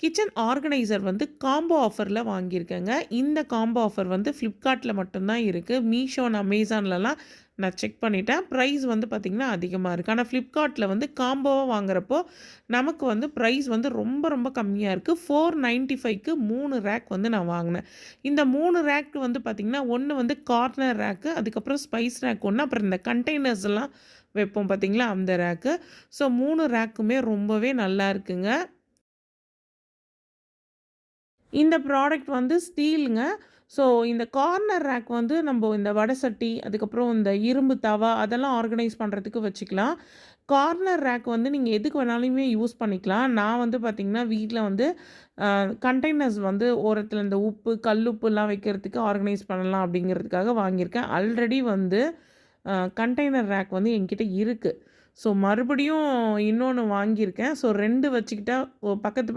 Kitchen organiser வந்து combo ஆஃபரில் வாங்கியிருக்கேங்க. இந்த காம்போ ஆஃபர் வந்து ஃப்ளிப்கார்ட்டில் மட்டும்தான் இருக்குது மீஷோ அமேசான்லலாம் நான் செக் பண்ணிட்டேன். ப்ரைஸ் வந்து பார்த்திங்கன்னா அதிகமாக இருக்குது ஆனால் ஃப்ளிப்கார்ட்டில் வந்து காம்போவாக வாங்குறப்போ நமக்கு வந்து ப்ரைஸ் வந்து ரொம்ப ரொம்ப கம்மியாக இருக்குது ஃபோர் நைன்ட்டி ஃபைவ்க்கு மூணு ரேக் வந்து நான் வாங்கினேன். இந்த மூணு ரேக் வந்து பார்த்திங்கன்னா ஒன்று வந்து கார்னர் ரேக்கு அதுக்கப்புறம் ஸ்பைஸ் ரேக் ஒன்று அப்புறம் இந்த கண்டெய்னர்ஸ் எல்லாம் வைப்போம் பார்த்திங்களா அந்த ரேக்கு ஸோ மூணு ரேக்குமே ரொம்பவே நல்லா இருக்குங்க. இந்த ப்ராடக்ட் வந்து ஸ்டீலுங்க ஸோ இந்த கார்னர் ரேக் வந்து நம்ம இந்த வடை சட்டி அதுக்கப்புறம் இந்த இரும்பு தவா அதெல்லாம் ஆர்கனைஸ் பண்ணுறதுக்கு வச்சுக்கலாம். கார்னர் ரேக் வந்து நீங்கள் எதுக்கு வேணாலுமே யூஸ் பண்ணிக்கலாம். நான் வந்து பார்த்திங்கன்னா வீட்டில் வந்து கண்டெய்னர்ஸ் வந்து ஓரத்தில் இந்த உப்பு கல்லுப்புலாம் வைக்கிறதுக்கு ஆர்கனைஸ் பண்ணலாம் அப்படிங்கிறதுக்காக வாங்கியிருக்கேன். ஆல்ரெடி வந்து கண்டெய்னர் ரேக் வந்து என்கிட்ட இருக்குது ஸோ மறுபடியும் இன்னொன்று வாங்கியிருக்கேன். ஸோ ரெண்டு வச்சுக்கிட்டா பக்கத்து